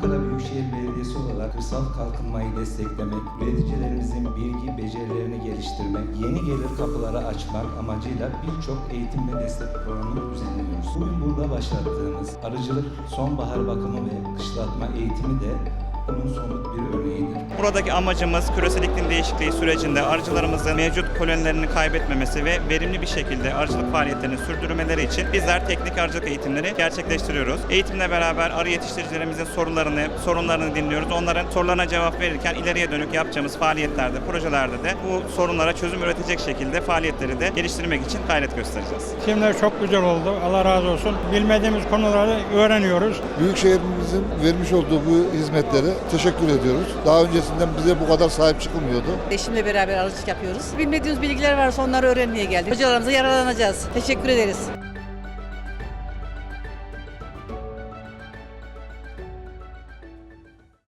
Ankara Büyükşehir Belediyesi olarak kırsal kalkınmayı desteklemek, üreticilerimizin bilgi becerilerini geliştirmek, yeni gelir kapıları açmak amacıyla birçok eğitim ve destek programını düzenliyoruz. Bugün burada başlattığımız arıcılık, sonbahar bakımı ve kışlatma eğitimi de bunun somut bir örneği. Buradaki amacımız küresel iklim değişikliği sürecinde arıcılarımızın mevcut kolonilerini kaybetmemesi ve verimli bir şekilde arıcılık faaliyetlerini sürdürmeleri için bizler teknik arıcılık eğitimleri gerçekleştiriyoruz. Eğitimle beraber arı yetiştiricilerimizin sorularını, sorunlarını dinliyoruz. Onların sorularına cevap verirken ileriye dönük yapacağımız faaliyetlerde, projelerde de bu sorunlara çözüm üretecek şekilde faaliyetleri de geliştirmek için gayret göstereceğiz. Eğitimler çok güzel oldu. Allah razı olsun. Bilmediğimiz konuları öğreniyoruz. Büyükşehirimizin vermiş olduğu bu hizmetlere teşekkür ediyoruz. Daha öncesinden bize bu kadar sahip çıkılmıyordu. Eşimle beraber arıcılık yapıyoruz. Bilmediğimiz bilgiler varsa onları öğrenmeye geldik. Hocalarımıza yararlanacağız. Teşekkür ederiz.